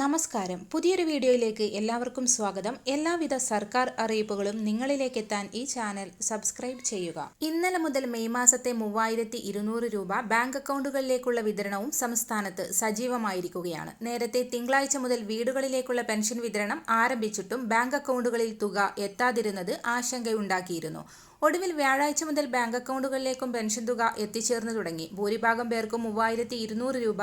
നമസ്കാരം. പുതിയൊരു വീഡിയോയിലേക്ക് എല്ലാവർക്കും സ്വാഗതം. എല്ലാവിധ സർക്കാർ അറിയിപ്പുകളും നിങ്ങളിലേക്ക് എത്താൻ ഈ ചാനൽ സബ്സ്ക്രൈബ് ചെയ്യുക. ഇന്നലെ മുതൽ മെയ് മാസത്തെ മൂവായിരത്തി ഇരുന്നൂറ് രൂപ ബാങ്ക് അക്കൗണ്ടുകളിലേക്കുള്ള വിതരണവും സംസ്ഥാനത്ത് സജീവമായിരിക്കുകയാണ്. നേരത്തെ തിങ്കളാഴ്ച മുതൽ വീടുകളിലേക്കുള്ള പെൻഷൻ വിതരണം ആരംഭിച്ചിട്ടും ബാങ്ക് അക്കൗണ്ടുകളിൽ തുക എത്താതിരുന്നത് ആശങ്കയുണ്ടാക്കിയിരുന്നു. ഒടുവിൽ വ്യാഴാഴ്ച മുതൽ ബാങ്ക് അക്കൗണ്ടുകളിലേക്കും പെൻഷൻ തുക എത്തിച്ചേർന്നു തുടങ്ങി. ഭൂരിഭാഗം പേർക്കും മൂവായിരത്തി രൂപ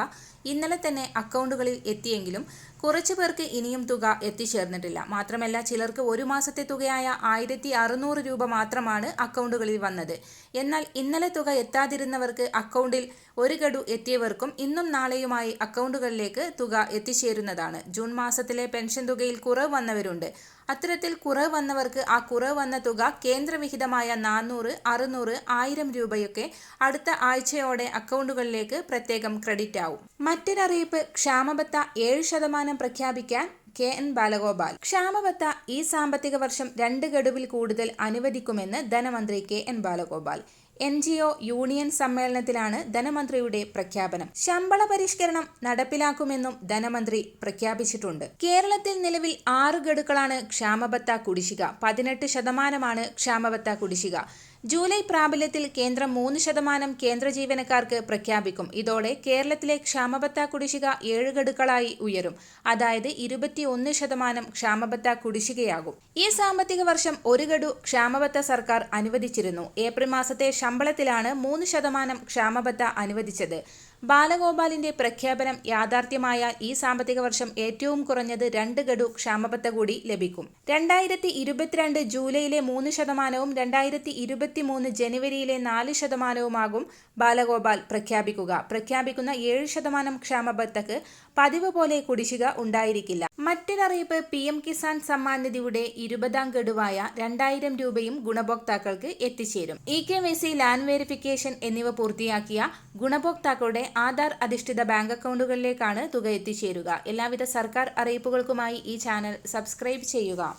ഇന്നലെ തന്നെ അക്കൗണ്ടുകളിൽ എത്തിയെങ്കിലും കുറച്ചു പേർക്ക് ഇനിയും തുക എത്തിച്ചേർന്നിട്ടില്ല. മാത്രമല്ല ചിലർക്ക് ഒരു മാസത്തെ തുകയായ ആയിരത്തി അറുന്നൂറ് രൂപ മാത്രമാണ് അക്കൗണ്ടുകളിൽ വന്നത്. എന്നാൽ ഇന്നലെ തുക എത്താതിരുന്നവർക്ക് അക്കൗണ്ടിൽ ഒരു ഗഡു എത്തിയവർക്കും ഇന്നും നാളെയുമായി അക്കൗണ്ടുകളിലേക്ക് തുക എത്തിച്ചേരുന്നതാണ്. ജൂൺ മാസത്തിലെ പെൻഷൻ തുകയിൽ കുറവ് വന്നവരുണ്ട്. അത്തരത്തിൽ കുറവ് വന്നവർക്ക് ആ കുറവ് വന്ന തുക കേന്ദ്രവിഹിതമായ നാനൂറ് അറുന്നൂറ് ആയിരം രൂപയൊക്കെ അടുത്ത ആഴ്ചയോടെ അക്കൗണ്ടുകളിലേക്ക് പ്രത്യേകം ക്രെഡിറ്റ് ആവും മറ്റൊരറിയിപ്പ് ക്ഷാമബത്ത ഏഴ് ശതമാനം പ്രഖ്യാപിക്കാൻ കെ എൻ ബാലഗോപാൽ. ക്ഷാമബത്ത ഈ സാമ്പത്തിക വർഷം രണ്ട് ഗഡുവിൽ കൂടുതൽ അനുവദിക്കുമെന്ന് ധനമന്ത്രി K N Balagopal. N G O union സമ്മേളനത്തിലാണ് ധനമന്ത്രിയുടെ പ്രഖ്യാപനം. ശമ്പള പരിഷ്കരണം നടപ്പിലാക്കുമെന്നും ധനമന്ത്രി പ്രഖ്യാപിച്ചിട്ടുണ്ട്. കേരളത്തിൽ നിലവിൽ ആറ് ഗഡുക്കളാണ് ക്ഷാമബത്ത കുടിശ്ശിക. പതിനെട്ട് ശതമാനമാണ് ക്ഷാമബത്ത കുടിശ്ശിക. ജൂലൈ പ്രാബല്യത്തിൽ കേന്ദ്രം മൂന്ന് ശതമാനം കേന്ദ്ര ജീവനക്കാർക്ക് പ്രഖ്യാപിക്കും. ഇതോടെ കേരളത്തിലെ ക്ഷാമബത്ത കുടിശ്ശിക ഏഴ് ഗഡുക്കളായി ഉയരും. അതായത് ഇരുപത്തിയൊന്ന് ശതമാനം ക്ഷാമബത്ത കുടിശ്ശികയാകും. ഈ സാമ്പത്തിക വർഷം ഒരു ഗഡു ക്ഷാമബത്ത സർക്കാർ അനുവദിച്ചിരുന്നു. ഏപ്രിൽ മാസത്തെ ശമ്പളത്തിലാണ് മൂന്ന് ശതമാനം ക്ഷാമബത്ത അനുവദിച്ചത്. ബാലഗോപാലിന്റെ പ്രഖ്യാപനം യാഥാർത്ഥ്യമായ ഈ സാമ്പത്തിക വർഷം ഏറ്റവും കുറഞ്ഞത് രണ്ട് ഗഡു ക്ഷാമബത്ത കൂടി ലഭിക്കും. രണ്ടായിരത്തി ഇരുപത്തിരണ്ട് ജൂലൈയിലെ മൂന്ന് ശതമാനവും രണ്ടായിരത്തി ഇരുപത്തിമൂന്ന് ജനുവരിയിലെ നാല് ശതമാനവുമാകും ബാലഗോപാൽ പ്രഖ്യാപിക്കുക. പ്രഖ്യാപിക്കുന്ന ഏഴ് ശതമാനം ക്ഷാമബത്തക്ക് പതിവ് പോലെ കുടിശ്ശിക ഉണ്ടായിരിക്കില്ല. മറ്റൊരറിയിപ്പ് പി എം കിസാൻ സമ്മാൻ നിധിയുടെ ഇരുപതാം ഗഡുവായ രണ്ടായിരം രൂപയും ഗുണഭോക്താക്കൾക്ക് എത്തിച്ചേരും. E K Y land verification എന്നിവ പൂർത്തിയാക്കിയ ഗുണഭോക്താക്കളുടെ ആധാർ അധിഷ്ഠിത ബാങ്ക് അക്കൗണ്ടുകളിലേക്കാണ് തുക എത്തിച്ചേരുക. എല്ലാവിധ സർക്കാർ അറിയിപ്പുകൾക്കുമായി ഈ ചാനൽ സബ്സ്ക്രൈബ് ചെയ്യുക.